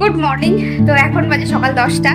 Good morning তো এখন বাজে সকাল দশটা।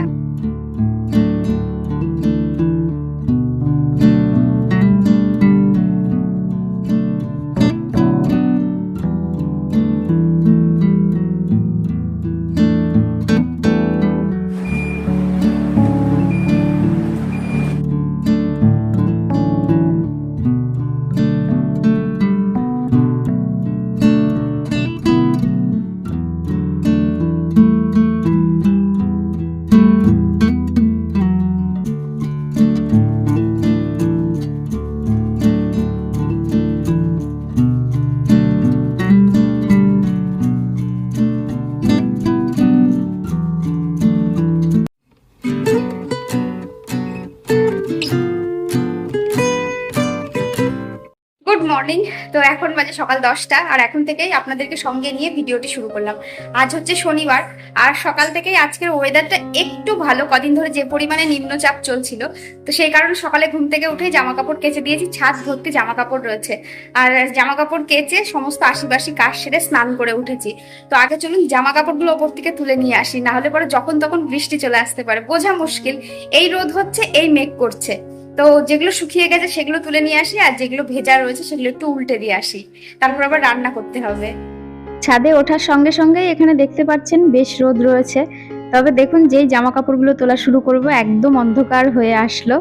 তো এখন বাজে সকাল দশটা, আর এখন থেকেই আপনাদেরকে সঙ্গে নিয়ে ভিডিওটি শুরু করলাম। আজ হচ্ছে শনিবার, আর সকাল থেকেই আজকের ওয়েদারটা একটু ভালো। কদিন ধরে যে পরিমাণে নিম্নচাপ চলছিল, তো সেই কারণে সকালে ঘুম থেকে উঠেই জামা কাপড় কেচে দিয়েছি, ছাদ ভর্তি জামা কাপড় রয়েছে। আর জামা কাপড় কেচে সমস্ত আশিবাসি কাজ সেরে স্নান করে উঠেছি। তো আগে চলুন জামা কাপড়গুলো ওপর থেকে তুলে নিয়ে আসি না হলে পরে যখন তখন বৃষ্টি চলে আসতে পারে। বোঝা মুশকিল, এই রোদ হচ্ছে, এই মেঘ করছে। তো যেগুলো শুকিয়ে গেছে সেগুলো তুলে নিয়ে আসি, আর যেগুলো ভেজা রয়েছে সেগুলো একটু উল্টে দিয়ে আসি। তারপর আবার রান্না করতে হবে। ছাদে ওঠার সঙ্গে সঙ্গে এখানে দেখতে পাচ্ছেন বেশ রোদ রয়েছে। তবে দেখুন, যেই জামা কাপড়গুলো তোলা শুরু করব, একদম অন্ধকার হয়ে আসলো।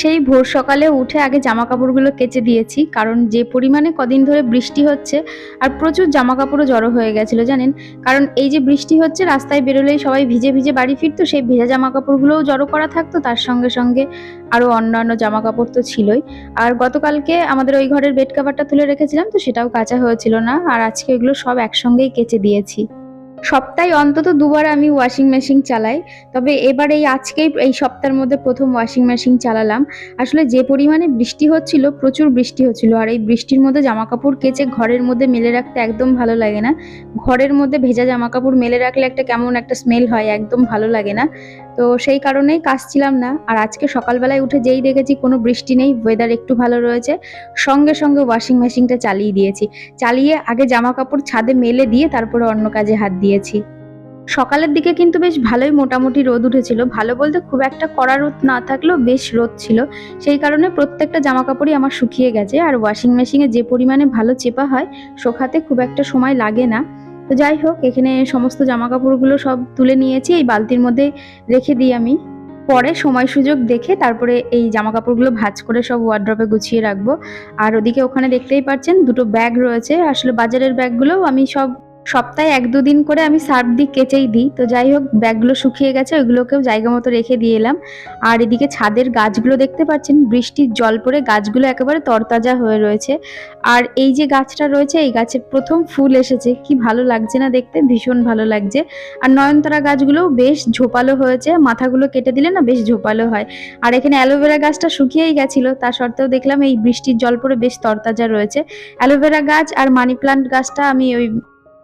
সেই ভোর সকালে উঠে আগে জামা কাপড়গুলো কেচে দিয়েছি, কারণ যে পরিমাণে কদিন ধরে বৃষ্টি হচ্ছে আর প্রচুর জামা কাপড়ও জড়ো হয়ে গেছিল, জানেন? কারণ এই যে বৃষ্টি হচ্ছে, রাস্তায় বেরোলেই সবাই ভিজে ভিজে বাড়ি ফিরতো, সেই ভেজা জামা কাপড়গুলোও জড়ো করা থাকতো, তার সঙ্গে সঙ্গে আরও অন্যান্য জামা কাপড় তো ছিলই। আর গতকালকে আমাদের ওই ঘরের বেড কাভারটা তুলে রেখেছিলাম, তো সেটাও কাঁচা হয়েছিল না, আর আজকে ওইগুলো সব একসঙ্গেই কেচে দিয়েছি। সপ্তাহে অন্তত দুবার আমি ওয়াশিং মেশিন চালাই। তবে এবার এই আজকেই এই সপ্তাহের মধ্যে প্রথম ওয়াশিং মেশিন চালালাম। আসলে যে পরিমাণে বৃষ্টি হচ্ছিল, প্রচুর বৃষ্টি হচ্ছিল। আর এই বৃষ্টির মধ্যে জামা কাপড় কেচে ঘরের মধ্যে মেলে রাখতে একদম ভালো লাগে না। ঘরের মধ্যে ভেজা জামা কাপড় মেলে রাখলে একটা কেমন একটা স্মেল হয়, একদম ভালো লাগে না। তো সেই কারণেই কাচছিলাম না। আর আজকে সকালবেলায় উঠে যেই দেখেছি কোনো বৃষ্টি নেই ওয়েদার একটু ভালো রয়েছে। সঙ্গে সঙ্গে ওয়াশিং মেশিনটা চালিয়ে দিয়েছি। চালিয়ে আগে জামা কাপড় ছাদে মেলে দিয়ে তারপরে অন্য কাজে হাত দিয়েছি। সকালের দিকে কিন্তু বেশ ভালোই মোটামুটি রোদ উঠেছিল। ভালো বলতে খুব একটা কড়া রোদ না থাকলেও বেশ রোদ ছিল। সেই কারণে প্রত্যেকটা জামা কাপড়ই আমার শুকিয়ে গেছে। আর ওয়াশিং মেশিনে যে পরিমাণে ভালো চেপা হয়, শোকাতে খুব একটা সময় লাগে না। তো যাই হোক, এখানে সমস্ত জামা কাপড়গুলো সব তুলে নিয়েছি, এই বালতির মধ্যে রেখে দিই আমি। পরে সময় সুযোগ দেখে তারপরে এই জামা কাপড়গুলো ভাজ করে সব ওয়ার্ড্রপে গুছিয়ে রাখব। আর ওদিকে ওখানে দেখতেই পাচ্ছেন দুটো ব্যাগ রয়েছে। আসলে বাজারের ব্যাগগুলো আমি সব সপ্তাহে এক দুদিন করে আমি সার্ফ দিয়ে কেচেই দিই। তো যাই হোক, ব্যাগগুলো শুকিয়ে গেছে, ওইগুলোকেও জায়গা মতো রেখে দিয়ে এলাম। আর এদিকে ছাদের গাছগুলো দেখতে পাচ্ছেন, বৃষ্টির জল পড়ে গাছগুলো একেবারে তরতাজা হয়ে রয়েছে। আর এই যে গাছটা রয়েছে, এই গাছের প্রথম ফুল এসেছে। কি ভালো লাগছে না দেখতে, ভীষণ ভালো লাগছে। আর নয়নতারা গাছগুলোও বেশ ঝোপালো হয়েছে, মাথাগুলো কেটে দিলে না বেশ ঝোপালো হয়। আর এখানে অ্যালোভেরা গাছটা শুকিয়েই গেছিল, তা সত্ত্বেও দেখলাম এই বৃষ্টির জল পড়ে বেশ তরতাজা রয়েছে। অ্যালোভেরা গাছ আর মানি প্লান্ট গাছটা আমি ওই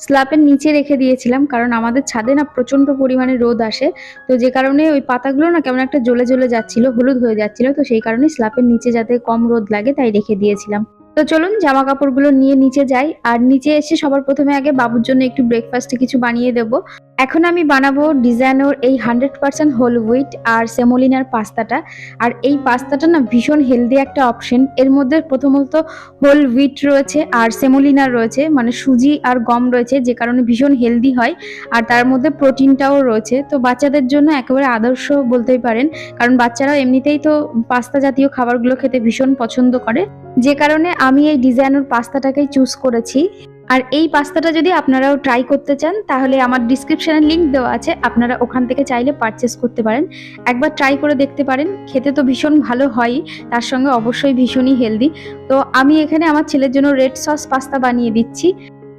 স্ল্যাপের নিচে রেখে দিয়েছিলাম, কারণ আমাদের ছাদে না প্রচণ্ড পরিমাণে রোদ আসে। তো যে কারণে ওই পাতাগুলো না কেমন একটা জ্বলে জ্বলে যাচ্ছিল, হলুদ হয়ে যাচ্ছিল, তো সেই কারণে স্ল্যাপের নিচে যাতে কম রোদ লাগে তাই রেখে দিয়েছিলাম। তো চলুন জামা কাপড়গুলো নিয়ে নিচে যাই, আর নিচে এসে সবার প্রথমে আগে বাবুর জন্য একটু ব্রেকফাস্টে কিছু বানিয়ে দেবো। এখন আমি বানাবো ডিজাইনোর এই হান্ড্রেড পার্সেন্ট হোল হুইট আর সেমোলিনার পাস্তাটা। আর এই পাস্তাটা না ভীষণ হেলদি একটা অপশন। এর মধ্যে প্রথমত হোল হুইট রয়েছে আর সেমোলিনার রয়েছে মানে সুজি আর গম রয়েছে, যে কারণে ভীষণ হেলদি হয়। আর তার মধ্যে প্রোটিনটাও রয়েছে। তো বাচ্চাদের জন্য একেবারে আদর্শ বলতেই পারেন, কারণ বাচ্চারা এমনিতেই তো পাস্তা জাতীয় খাবারগুলো খেতে ভীষণ পছন্দ করে। যে কারণে আমি এই ডিজাইনের পাস্তাটাকেই চুজ করেছি। আর এই পাস্তাটা যদি আপনারাও ট্রাই করতে চান, তাহলে আমার ডিসক্রিপশানে লিঙ্ক দেওয়া আছে। আপনারা ওখান থেকে চাইলে পারচেস করতে পারেন। একবার ট্রাই করে দেখতে পারেন। খেতে তো ভীষণ ভালো হয়। তার সঙ্গে অবশ্যই ভীষণই হেলদি তো আমি এখানে আমার ছেলের জন্য রেড সস পাস্তা বানিয়ে দিচ্ছি।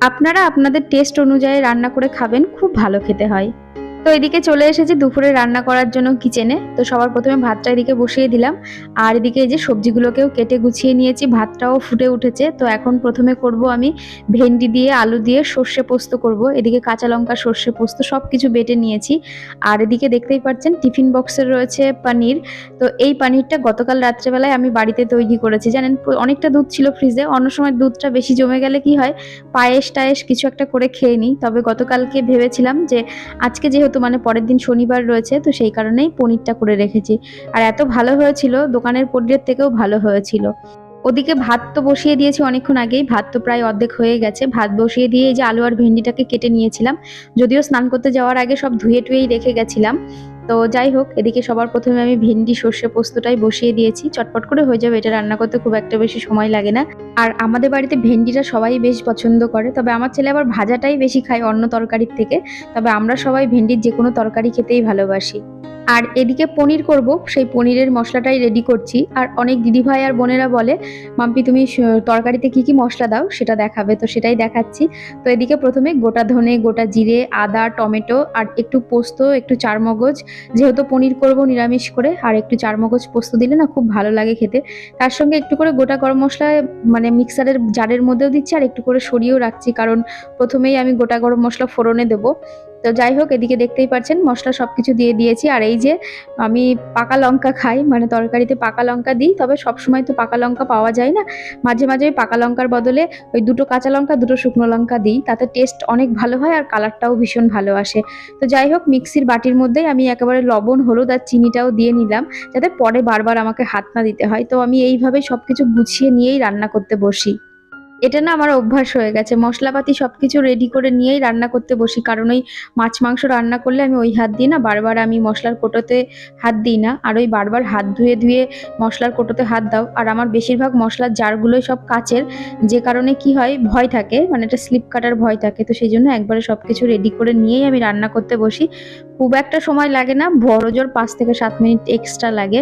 আপনারা আপনাদের টেস্ট অনুযায়ী রান্না করে খাবেন। খুব ভালো খেতে হয়। তো এদিকে চলে এসেছি দুপুরে রান্না করার জন্য কিচেনে তো সবার প্রথমে ভাতটা এদিকে বসিয়ে দিলাম। আর এদিকে এই যে সবজিগুলোকেও কেটে গুছিয়ে নিয়েছি, ভাতটাও ফুটে উঠেছে। তো এখন প্রথমে করব আমি ভেন্ডি দিয়ে, আলু দিয়ে সর্ষে পোস্ত করব। এদিকে কাঁচা লঙ্কা, সর্ষে পোস্ত সব কিছু বেটে নিয়েছি। আর এদিকে দেখতেই পাচ্ছেন টিফিন বক্সের রয়েছে পনির। তো এই পনিরটা গতকাল রাত্রেবেলায় আমি বাড়িতে তৈরি করেছি। জানেন অনেকটা দুধ ছিল ফ্রিজে অন্য সময় দুধটা বেশি জমে গেলে কি হয় পায়েস টায়েস কিছু একটা করে খেয়ে নিই। তবে গতকালকে ভেবেছিলাম যে, আজকে যেহেতু মানে পরের দিন শনিবার রয়েছে, তো সেই কারণেই পনিরটা করে রেখেছি। আর এত ভালো হয়েছিল, দোকানের পনিরের থেকেও ভালো হয়েছিল। ওদিকে ভাত তো বসিয়ে দিয়েছি অনেকক্ষণ আগেই, ভাত তো প্রায় অর্ধেক হয়ে গেছে। ভাত বসিয়ে দিয়ে এই যে আলু আর ভেন্ডিটাকে কেটে নিয়েছিলাম, যদিও স্নান করতে যাওয়ার আগে সব ধুয়ে টুয়েই রেখে গেছিলাম। তো যাই হোক, এদিকে সবার প্রথমে আমি ভেন্ডি, সর্ষে পোস্তটাই বসিয়ে দিয়েছি। চটপট করে হয়ে যাবে, এটা রান্না করতে খুব একটা বেশি সময় লাগে না। আর আমাদের বাড়িতে ভেন্ডিটা সবাই বেশ পছন্দ করে, তবে আমার ছেলে আবার ভাজাটাই বেশি খায় অন্য তরকারির থেকে। তবে আমরা সবাই ভেন্ডির যে কোনো তরকারি খেতেই ভালোবাসি। আর এদিকে পনির করব। সেই পনিরের মশলাটাই রেডি করছি। আর অনেক দিদিভাই আর বোনেরা বলে, মাম্পি, তুমি তরকারিতে কি কি মশলা দাও? সেটা দেখাবে। তো সেটাই দেখাচ্ছি। তো এদিকে প্রথমে গোটা ধনে, গোটা জিরে, আদা, টমেটো আর একটু পোস্ত, একটু চারমগজ। যেহেতু পনির করব নিরামিষ করে, আর একটু চারমগজ পোস্ত দিলে না খুব ভালো লাগে খেতে। তার সঙ্গে একটু করে গোটা গরম মশলা মানে মিক্সারের জারের মধ্যেও দিচ্ছি, আর একটু করে সরিয়েও রাখছি। কারণ প্রথমেই আমি গোটা গরম মশলা ফোড়নে দেবো। তো যাই হোক, এদিকে দেখতেই পাচ্ছেন মশলা সব কিছু দিয়ে দিয়েছি। আর এই যে আমি পাকা লঙ্কা খাই মানে তরকারিতে পাকা লঙ্কা দিই, তবে সব সময় তো পাকা লঙ্কা পাওয়া যায় না। মাঝে মাঝে ওই পাকা লঙ্কার বদলে ওই দুটো কাঁচা লঙ্কা, দুটো শুকনো লঙ্কা দিই, তাতে টেস্ট অনেক ভালো হয় আর কালারটাও ভীষণ ভালো আসে। তো যাই হোক, মিক্সির বাটির মধ্যেই আমি একেবারে লবণ, হলুদ আর চিনিটাও দিয়ে নিলাম, যাতে পরে বারবার আমাকে হাত না দিতে হয়। তো আমি এইভাবেই সব কিছু গুছিয়ে নিয়েই রান্না করতে বসি। এটা না আমার অভ্যাস হয়ে গেছে। মশলাপাতি সব কিছু রেডি করে নিয়েই রান্না করতে বসি। কারণ ওই মাছ, মাংস রান্না করলে আমি ওই হাত দিই না বারবার আমি মশলার কোটোতে হাত দিই না। আর ওই বারবার হাত ধুয়ে ধুয়ে মশলার কোটোতে হাত দাও। আর আমার বেশিরভাগ মশলার জারগুলোই সব কাচের। যে কারণে কি হয়, ভয় থাকে। মানে একটা স্লিপ কাটার ভয় থাকে। তো সেই জন্য একবারে সব কিছু রেডি করে নিয়েই আমি রান্না করতে বসি। খুব একটা সময় লাগে না। বড় জোর পাঁচ থেকে সাত মিনিট এক্সট্রা লাগে।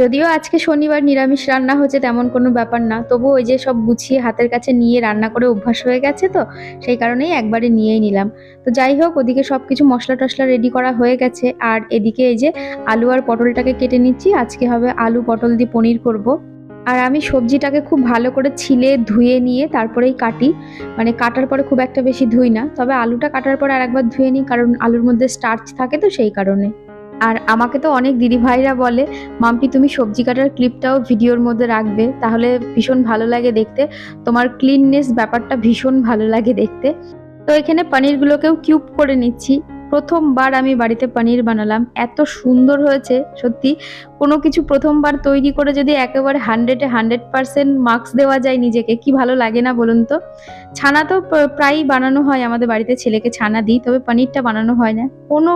যদিও আজকে শনিবার নিরামিষ রান্না হচ্ছে তেমন কোনো ব্যাপার না। তবু ওই যে সব গুছিয়ে হাতের কাছে নিয়ে রান্না করে অভ্যাস হয়ে গেছে তো, সেই কারণেই একবারে নিয়েই নিলাম। তো যাই হোক, ওদিকে সব কিছু মশলা টশলা রেডি করা হয়ে গেছে। আর এদিকে এই যে আলু আর পটলটাকে কেটে নিচ্ছি, আজকে হবে আলু পটল দিয়ে পনির করব। আর আমি সবজিটাকে খুব ভালো করে ছিলে, ধুয়ে নিয়ে তারপরেই কাটি। মানে কাটার পরে খুব একটা বেশি ধুই না, তবে আলুটা কাটার পরে আরেকবার ধুয়ে নিই, কারণ আলুর মধ্যে স্টার্চ থাকে তো সেই কারণে। আর আমাকে তো অনেক দিদিভাইরা বলে, মাম্পি, তুমি সবজি কাটার ক্লিপটাও ভিডিওর মধ্যে রাখবে, তাহলে ভীষণ ভালো লাগে দেখতে। তোমার ক্লিননেস ব্যাপারটা ভীষণ ভালো লাগে দেখতে। তো এখানে পনিরগুলোকেও কিউব করে নিচ্ছি। প্রথমবার আমি বাড়িতে পনির বানালাম। এত সুন্দর হয়েছে, সত্যি। কোনো কিছু প্রথমবার তৈরি করে যদি একেবারে হান্ড্রেডে হান্ড্রেড পার্সেন্ট মার্কস দেওয়া যায় নিজেকে, কি ভালো লাগে না বলুন তো? ছানা তো প্রায়ই বানানো হয় আমাদের বাড়িতে, ছেলেকে ছানা দিই, তবে পনিরটা বানানো হয় না। কোনো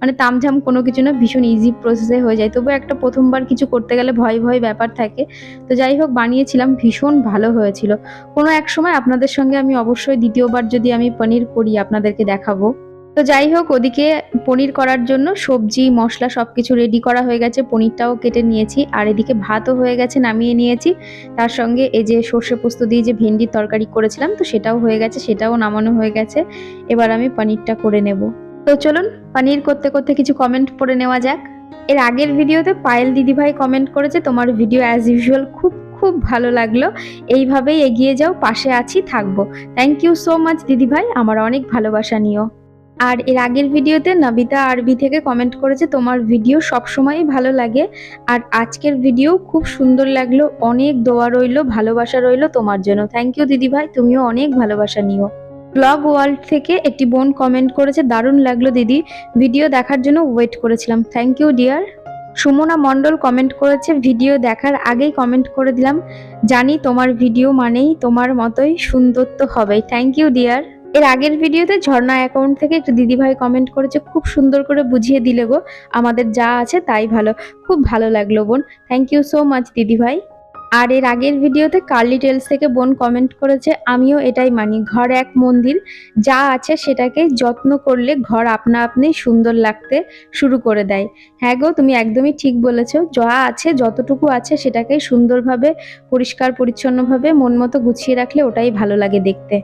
মানে তামঝাম কোনো কিছু না, ভীষণ ইজি প্রসেসে হয়ে যায়। তবু একটা প্রথমবার কিছু করতে গেলে ভয় ভয় ব্যাপার থাকে। তো যাই হোক, বানিয়েছিলাম, ভীষণ ভালো হয়েছিল। কোনো এক সময় আপনাদের সঙ্গে আমি অবশ্যই দ্বিতীয়বার যদি আমি পনির করি, আপনাদেরকে দেখাবো। তো যাই হোক, ওদিকে পনির করার জন্য সবজি, মশলা সব কিছু রেডি করা হয়ে গেছে। পনিরটাও কেটে নিয়েছি, আর এদিকে ভাতও হয়ে গেছে, নামিয়ে নিয়েছি। তার সঙ্গে এই যে সর্ষে পোস্ত দিয়ে যে ভেন্ডির তরকারি করেছিলাম, তো সেটাও হয়ে গেছে, সেটাও নামানো হয়ে গেছে। এবার আমি পনিরটা করে নেব। তো চলুন, পনির করতে করতে কিছু কমেন্ট পড়ে নেওয়া যাক। এর আগের ভিডিওতে পায়েল দিদিভাই কমেন্ট করেছে, তোমার ভিডিও অ্যাজ ইউজুয়াল খুব খুব ভালো লাগল। এইভাবেই এগিয়ে যাও, পাশে আছি, থাকব। থ্যাংক ইউ সো মাচ দিদিভাই, আমার অনেক ভালোবাসা নিও। আর এর আগের ভিডিওতে নবিতা আরবি থেকে কমেন্ট করেছে, তোমার ভিডিও সবসময়ই ভালো লাগে। আর আজকের ভিডিও খুব সুন্দর লাগল, অনেক দোয়া রইল, ভালোবাসা রইল তোমার জন্য। থ্যাংক ইউ দিদিভাই তুমিও অনেক ভালোবাসা নিও। ব্লগ ওয়ার্ল্ড থেকে একটি বোন কমেন্ট করেছে, দারুণ লাগল দিদি ভিডিও দেখার জন্য ওয়েট করেছিলাম। Thank you dear Sumana Mondal comment করেছে ভিডিও দেখার আগেই কমেন্ট করে দিলাম। জানি তোমার ভিডিও মানেই তোমার মতোই সুন্দর তো হবেই। থ্যাংক ইউ ডিয়ার এর আগের ভিডিওতে ঝর্ণা অ্যাকাউন্ট থেকে একটু দিদিভাই কমেন্ট করেছে, খুব সুন্দর করে বুঝিয়ে দিলে গো। আমাদের যা আছে তাই ভালো। খুব ভালো লাগল বোন। থ্যাংক ইউ সো মাচ দিদিভাই। আর এর আগের ভিডিওতে কার্লি টেলস থেকে বোন কমেন্ট করেছে, আমিও এটাই মানি। ঘর এক মন্দির। যা আছে সেটাকে যত্ন করলে ঘর আপনা আপনি সুন্দর লাগতে শুরু করে দেয়। হ্যাঁ গো, তুমি একদমই ঠিক বলেছ। যা আছে, যতটুকু আছে সেটাকে সুন্দরভাবে, পরিষ্কার, পরিচ্ছন্নভাবে, মন মতো গুছিয়ে রাখলে ওটাই ভালো লাগে দেখতে।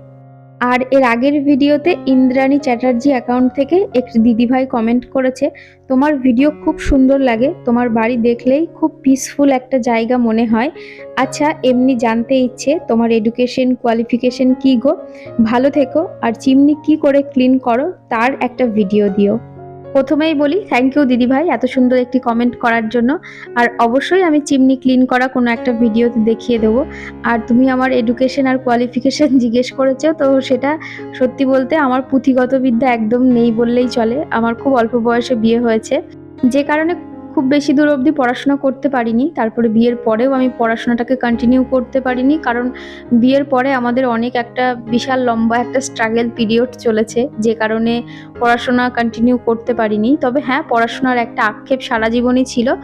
আর এর আগের ভিডিওতে ইন্দ্রাণী চ্যাটার্জি অ্যাকাউন্ট থেকে একটি দিদিভাই কমেন্ট করেছে, তোমার ভিডিও খুব সুন্দর লাগে, তোমার বাড়ি দেখলেই খুব পিসফুল একটা জায়গা মনে হয়। আচ্ছা এমনি জানতে ইচ্ছে, তোমার এডুকেশন কোয়ালিফিকেশন কি গো? ভালো থেকো, আর চিমনি কি করে ক্লিন করো, তার একটা ভিডিও দিও। প্রথমেই বলি থ্যাংক ইউ দিদি ভাই এত সুন্দর একটি কমেন্ট করার জন্য। আর অবশ্যই আমি চিমনি ক্লিন করা কোনো একটা ভিডিও দেখিয়ে দেবো। আর তুমি আমার এডুকেশন আর কোয়ালিফিকেশান জিজ্ঞেস করেছ, তো সেটা সত্যি বলতে আমার পুঁথিগত বিদ্যা একদম নেই বললেই চলে। আমার খুব অল্প বয়সে বিয়ে হয়েছে। যে কারণে খুব বেশি দূর অবধি পড়াশোনা করতে পারিনি। তারপরে বিয়ের পরেও আমি পড়াশোনাটাকে কন্টিনিউ করতে পারিনি। কারণ বিয়ের পরে আমাদের অনেক একটা বিশাল লম্বা একটা স্ট্রাগেল পিরিয়ড চলেছে। যে কারণে পড়াশোনা কন্টিনিউ করতে পারিনি। তবে হ্যাঁ পড়াশোনার একটা আক্ষেপ সারা জীবনই ছিল।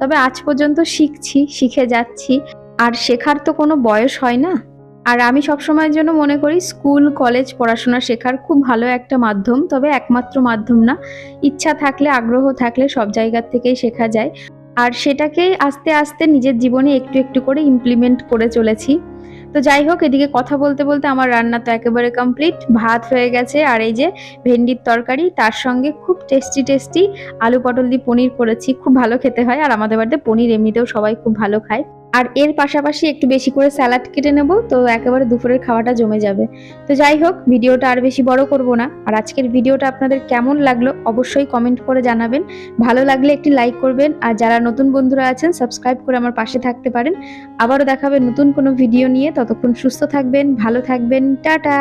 তবে আজ পর্যন্ত শিখছি, শিখে যাচ্ছি। আর শেখার তো কোনো বয়স হয় না। আর আমি সবসময়ের জন্য মনে করি স্কুল, কলেজ পড়াশোনা শেখার খুব ভালো একটা মাধ্যম, তবে একমাত্র মাধ্যম না। ইচ্ছা থাকলে, আগ্রহ থাকলে সব জায়গার থেকেই শেখা যায়। আর সেটাকেই আস্তে আস্তে নিজের জীবনে একটু একটু করে ইমপ্লিমেন্ট করে চলেছি। তো যাই হোক, এদিকে কথা বলতে বলতে আমার রান্না তো একেবারে কমপ্লিট ভাত হয়ে গেছে, আর এই যে ভেন্ডির তরকারি, তার সঙ্গে খুব টেস্টি টেস্টি আলু পটল দিয়ে পনির করেছি। খুব ভালো খেতে হয়, আর আমাদের বাড়িতে পনির এমনিতেও সবাই খুব ভালো খায়। আর এর পাশাপাশি একটু বেশি করে স্যালাড কেটে নেব, তো একেবারে দুপুরের খাওয়াটা জমে যাবে। তো যাই হোক, ভিডিওটা আর বেশি বড় করব না। আর আজকের ভিডিওটা আপনাদের কেমন লাগল অবশ্যই কমেন্ট করে জানাবেন। ভালো লাগলে একটি লাইক করবেন, আর যারা নতুন বন্ধুরা আছেন, সাবস্ক্রাইব করে আমার পাশে থাকতে পারেন। আবারও দেখাবে নতুন কোনো ভিডিও নিয়ে। ততক্ষণ সুস্থ থাকবেন, ভালো থাকবেন, টাটা!